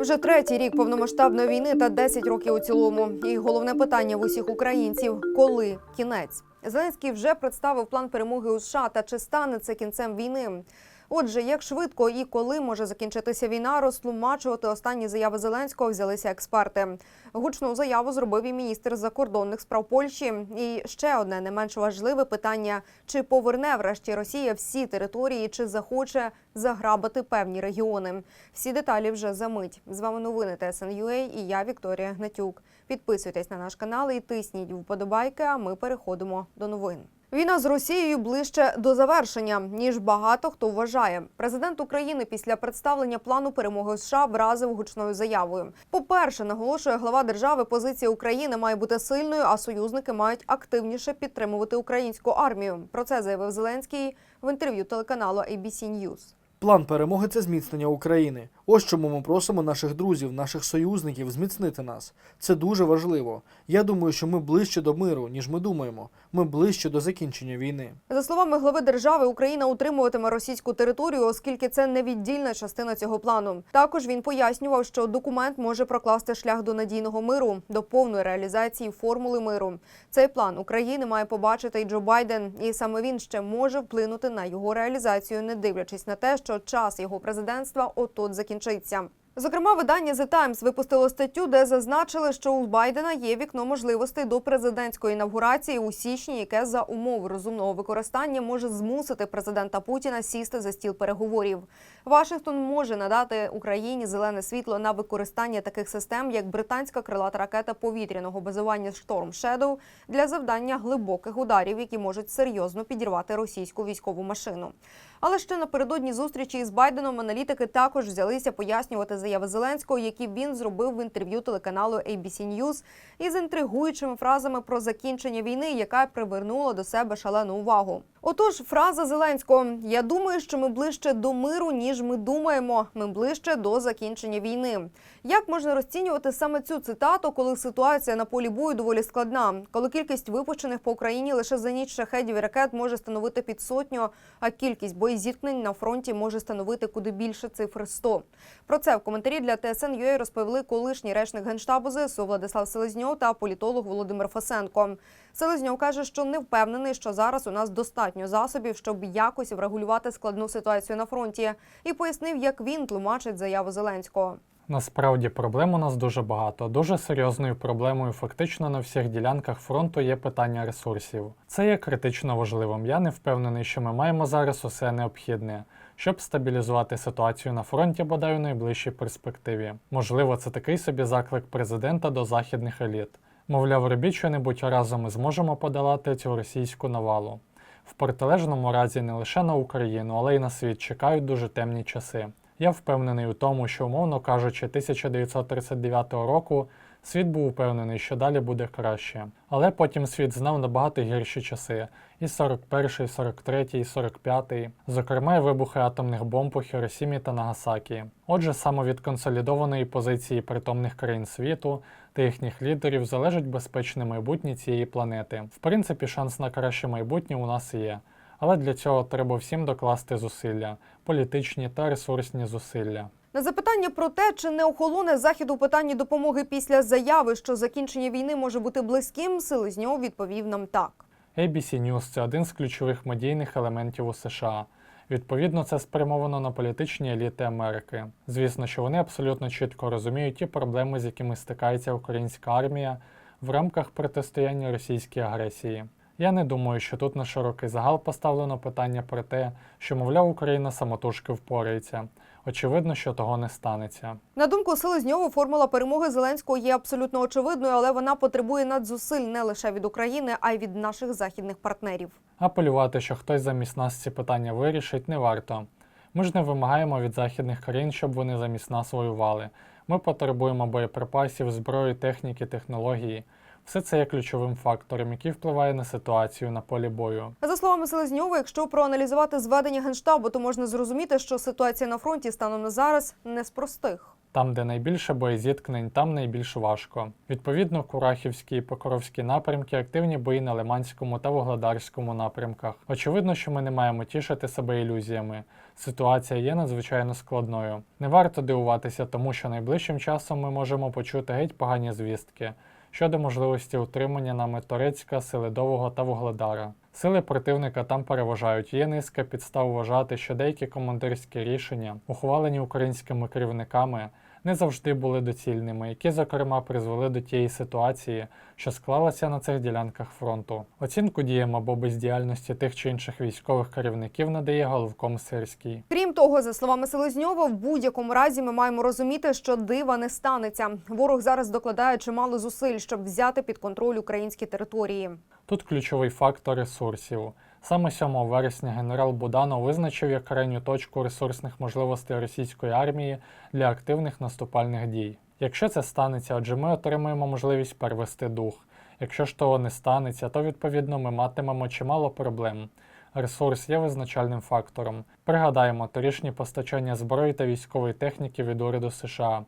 Вже третій рік повномасштабної війни та 10 років у цілому. І головне питання в усіх українців: коли кінець? Зеленський вже представив план перемоги у США. Та чи стане це кінцем війни? Отже, як швидко і коли може закінчитися війна, розтлумачувати останні заяви Зеленського взялися експерти. Гучну заяву зробив і міністр закордонних справ Польщі. І ще одне не менш важливе питання: чи поверне врешті Росія всі території, чи захоче заграбити певні регіони? Всі деталі вже за мить. З вами новини ТСНЮА і я Вікторія Гнатюк. Підписуйтесь на наш канал і тисніть вподобайки. А ми переходимо до новин. Війна з Росією ближче до завершення ніж багато хто вважає. Президент України після представлення плану перемоги США вразив гучною заявою. По-перше, наголошує глава держави, позиція України має бути сильною, а союзники мають активніше підтримувати українську армію. Про це заявив Зеленський в інтерв'ю телеканалу ABC News. План перемоги це зміцнення України. Ось чому ми просимо наших друзів, наших союзників зміцнити нас. Це дуже важливо. Я думаю, що ми ближче до миру, ніж ми думаємо. Ми ближче до закінчення війни. За словами глави держави, Україна утримуватиме російську територію, оскільки це невіддільна частина цього плану. Також він пояснював, що документ може прокласти шлях до надійного миру, до повної реалізації формули миру. Цей план України має побачити і Джо Байден, і саме він ще може вплинути на його реалізацію, не дивлячись на те, що час його президентства от-от закінчиться. Зокрема, видання The Times випустило статтю, де зазначили, що у Байдена є вікно можливостей до президентської інавгурації у січні, яке за умови розумного використання може змусити президента Путіна сісти за стіл переговорів. Вашингтон може надати Україні зелене світло на використання таких систем, як британська крилата ракета повітряного базування Storm Shadow для завдання глибоких ударів, які можуть серйозно підірвати російську військову машину. Але ще напередодні зустрічі із Байденом аналітики також взялися пояснювати заяви Зеленського, які він зробив в інтерв'ю телеканалу ABC News із інтригуючими фразами про закінчення війни, яка привернула до себе шалену увагу. Отож, фраза Зеленського: Я думаю, що ми ближче до миру, ніж ми думаємо. Ми ближче до закінчення війни. Як можна розцінювати саме цю цитату, коли ситуація на полі бою доволі складна, коли кількість випущених по Україні лише за ніч шахедів і ракет може становити під сотню, а кількість боєзіткнень на фронті може становити куди більше цифр 100. Про це в коментарі для ТСН.UA розповіли колишній речник генштабу ЗСУ Владислав Селезньов та політолог Володимир Фасенко. Селезньов каже, що не впевнений, що зараз у нас достатньо засобів, щоб якось врегулювати складну ситуацію на фронті, і пояснив, як він тлумачить заяву Зеленського. Насправді проблем у нас дуже багато. Дуже серйозною проблемою фактично на всіх ділянках фронту є питання ресурсів. Це є критично важливим. Я не впевнений, що ми маємо зараз усе необхідне, щоб стабілізувати ситуацію на фронті, бодай у найближчій перспективі. Можливо, це такий собі заклик президента до західних еліт. Мовляв, робіть що-небудь разом ми зможемо подолати цю російську навалу. В протилежному разі не лише на Україну, але й на світ чекають дуже темні часи. Я впевнений у тому, що, умовно кажучи, 1939 року світ був упевнений, що далі буде краще. Але потім світ знав набагато гірші часи і 41, 43, і 45, зокрема вибухи атомних бомб у Хіросімі та Нагасакі. Отже, саме від консолідованої позиції притомних країн світу та їхніх лідерів залежить безпечне майбутнє цієї планети. В принципі, шанс на краще майбутнє у нас є. Але для цього треба всім докласти зусилля, політичні та ресурсні зусилля. На запитання про те, чи не охолоне захід у питанні допомоги після заяви, що закінчення війни може бути близьким, Селезньов відповів нам так. ABC News – це один з ключових медійних елементів у США. Відповідно, це спрямовано на політичні еліти Америки. Звісно, що вони абсолютно чітко розуміють ті проблеми, з якими стикається українська армія в рамках протистояння російській агресії. Я не думаю, що тут на широкий загал поставлено питання про те, що, мовляв, Україна самотужки впорається. Очевидно, що того не станеться. На думку Селезньова, формула перемоги Зеленського є абсолютно очевидною, але вона потребує надзусиль не лише від України, а й від наших західних партнерів. Апелювати, що хтось замість нас ці питання вирішить, не варто. Ми ж не вимагаємо від західних країн, щоб вони замість нас воювали. Ми потребуємо боєприпасів, зброї, техніки, технології. Все це є ключовим фактором, який впливає на ситуацію на полі бою. За словами Селезньова, якщо проаналізувати зведення генштабу, то можна зрозуміти, що ситуація на фронті станом на зараз не з простих. Там, де найбільше боєзіткнень, там найбільш важко. Відповідно, Курахівський і Покровський напрямки, активні бої на Лиманському та Вугледарському напрямках. Очевидно, що ми не маємо тішити себе ілюзіями. Ситуація є надзвичайно складною. Не варто дивуватися, тому що найближчим часом ми можемо почути геть погані звістки щодо можливості утримання нами Торецька, Селидового та Вугледара. Сили противника там переважають. Є низка підстав вважати, що деякі командирські рішення, ухвалені українськими керівниками, не завжди були доцільними, які, зокрема, призвели до тієї ситуації, що склалася на цих ділянках фронту. Оцінку діям або бездіяльності тих чи інших військових керівників надає головком Сирський. Крім того, за словами Селезньова, в будь-якому разі ми маємо розуміти, що дива не станеться. Ворог зараз докладає чимало зусиль, щоб взяти під контроль українські території. Тут ключовий фактор ресурсів. Саме 7 вересня генерал Буданов визначив як крайню точку ресурсних можливостей російської армії для активних наступальних дій. Якщо це станеться, отже, ми отримаємо можливість перевести дух. Якщо ж того не станеться, то відповідно ми матимемо чимало проблем. Ресурс є визначальним фактором. Пригадаємо торішні постачання зброї та військової техніки від уряду США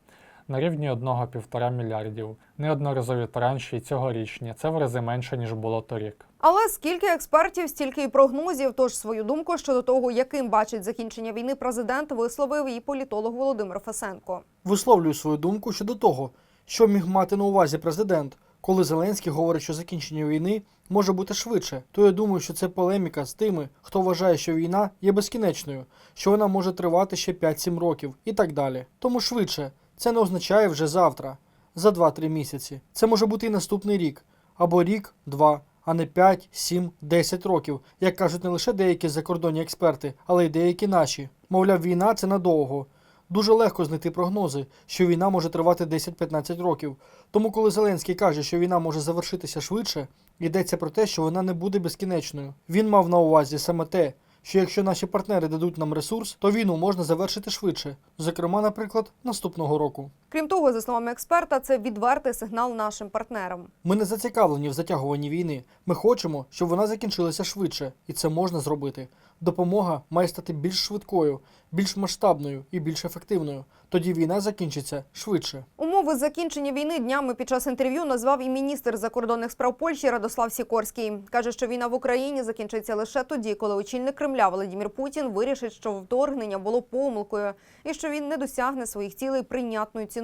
на рівні 1,5 мільярдів. Неодноразові транші цьогорічні. Це в рази менше ніж було торік. Але скільки експертів, стільки й прогнозів. Тож свою думку щодо того, яким бачить закінчення війни президент, висловив і політолог Володимир Фасенко. Висловлюю свою думку щодо того, що міг мати на увазі президент, коли Зеленський говорить, що закінчення війни може бути швидше. То я думаю, що це полеміка з тими, хто вважає, що війна є безкінечною, що вона може тривати ще 5-7 років і так далі. Тому швидше це не означає вже завтра, за 2-3 місяці. Це може бути і наступний рік, або рік, два, а не 5, 7, 10 років, як кажуть не лише деякі закордонні експерти, але й деякі наші. Мовляв, війна це надовго. Дуже легко знайти прогнози, що війна може тривати 10-15 років. Тому, коли Зеленський каже, що війна може завершитися швидше, йдеться про те, що вона не буде безкінечною. Він мав на увазі саме те, що якщо наші партнери дадуть нам ресурс, то війну можна завершити швидше, зокрема, наприклад, наступного року. Крім того, за словами експерта, це відвертий сигнал нашим партнерам. Ми не зацікавлені в затягуванні війни. Ми хочемо, щоб вона закінчилася швидше, і це можна зробити. Допомога має стати більш швидкою, більш масштабною і більш ефективною. Тоді війна закінчиться швидше. Умови закінчення війни днями під час інтерв'ю назвав і міністр закордонних справ Польщі Радослав Сікорський. каже, що війна в Україні закінчиться лише тоді, коли очільник Кремля Володимир Путін вирішить, що вторгнення було помилкою і що він не досягне своїх цілей прийнятною ціною.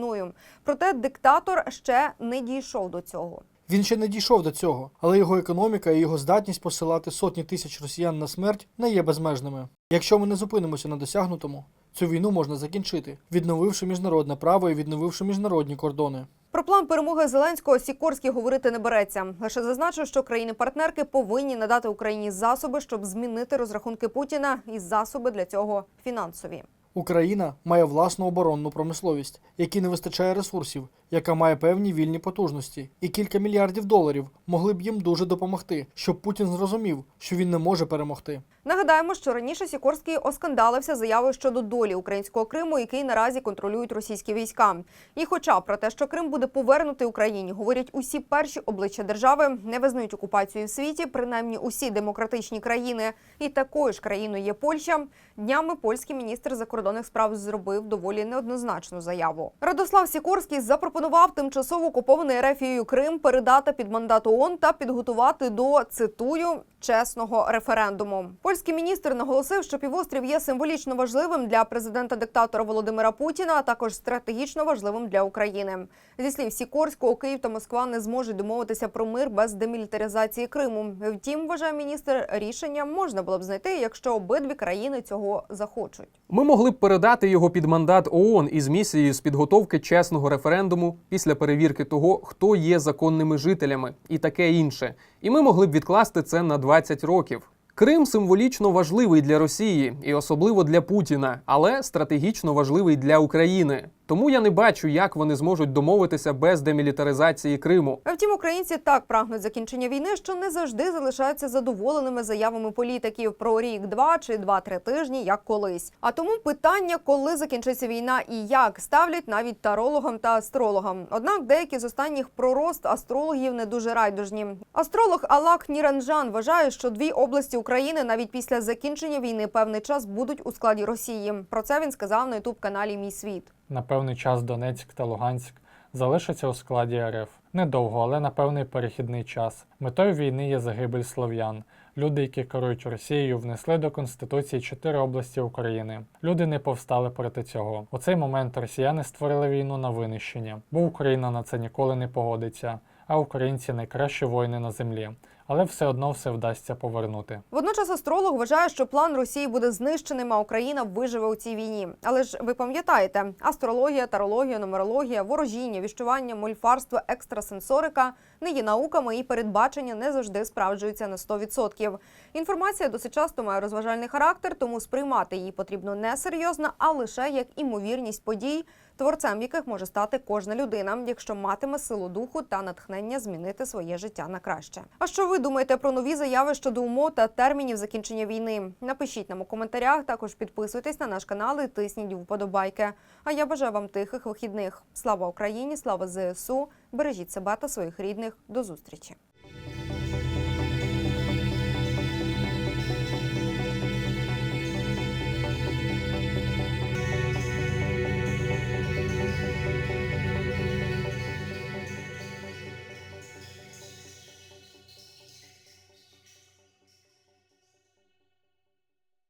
Проте диктатор ще не дійшов до цього. Він ще не дійшов до цього, але його економіка і його здатність посилати сотні тисяч росіян на смерть не є безмежними. Якщо ми не зупинимося на досягнутому, цю війну можна закінчити, відновивши міжнародне право і відновивши міжнародні кордони. Про план перемоги Зеленського Сікорський говорити не береться. Лише зазначив, що країни-партнерки повинні надати Україні засоби, щоб змінити розрахунки Путіна, і засоби для цього фінансові. Україна має власну оборонну промисловість, якій не вистачає ресурсів, яка має певні вільні потужності, і кілька мільярдів доларів могли б їм дуже допомогти, щоб Путін зрозумів, що він не може перемогти. Нагадаємо, що раніше Сікорський оскандалився заявою щодо долі українського Криму, який наразі контролюють російські війська. І, хоча про те, що Крим буде повернутий Україні, говорять усі перші обличчя держави, не визнають окупацію в світі, принаймні усі демократичні країни. І такою ж країною є Польща. Днями польський міністр закордонних справ зробив доволі неоднозначну заяву. Радослав Сікорський запропонував тимчасово окупований Ерефією Крим передати під мандат ООН та підготувати до цитую чесного референдуму. Польський міністр наголосив, що півострів є символічно важливим для президента-диктатора Володимира Путіна, а також стратегічно важливим для України. Зі слів Сікорського, Київ та Москва не зможуть домовитися про мир без демілітаризації Криму. Втім, вважає міністр, рішення можна було б знайти, якщо обидві країни цього захочуть. Ми могли б передати його під мандат ООН із місією з підготовки чесного референдуму після перевірки того, хто є законними жителями, і таке інше. І ми могли б відкласти це на 20 років. Крим символічно важливий для Росії і особливо для Путіна, але стратегічно важливий для України. Тому я не бачу, як вони зможуть домовитися без демілітаризації Криму. А Втім, українці так прагнуть закінчення війни, що не завжди залишаються задоволеними заявами політиків про рік, два чи два-три тижні, як колись. А тому питання, коли закінчиться війна і як ставлять навіть тарологам та астрологам. Однак деякі з останніх про рост астрологів не дуже райдужні. Астролог Алак Ніранжан вважає, що дві області України навіть після закінчення війни певний час будуть у складі Росії. Про це він сказав на ютуб каналі Мій світ. На певний час Донецьк та Луганськ залишаться у складі РФ. Недовго, але на певний перехідний час. Метою війни є загибель слов'ян. Люди, які керують Росією, внесли до Конституції чотири області України. Люди не повстали проти цього. У цей момент росіяни створили війну на винищення, бо Україна на це ніколи не погодиться, а українці найкращі воїни на землі. Але все одно все вдасться повернути. Водночас астролог вважає, що план Росії буде знищеним, а Україна виживе у цій війні. Але ж ви пам'ятаєте, астрологія, тарологія, нумерологія, ворожіння, віщування, мольфарство, екстрасенсорика не є науками і передбачення не завжди справджуються на 100%. Інформація досить часто має розважальний характер, тому сприймати її потрібно не серйозно, а лише як імовірність подій, творцем яких може стати кожна людина, якщо матиме силу духу та натхнення змінити своє життя на краще. А що ви думаєте про нові заяви щодо умов та термінів закінчення війни? Напишіть нам у коментарях. Також підписуйтесь на наш канал і тисніть вподобайки. А я бажаю вам тихих вихідних. Слава Україні! Слава ЗСУ! Бережіть себе та своїх рідних. До зустрічі!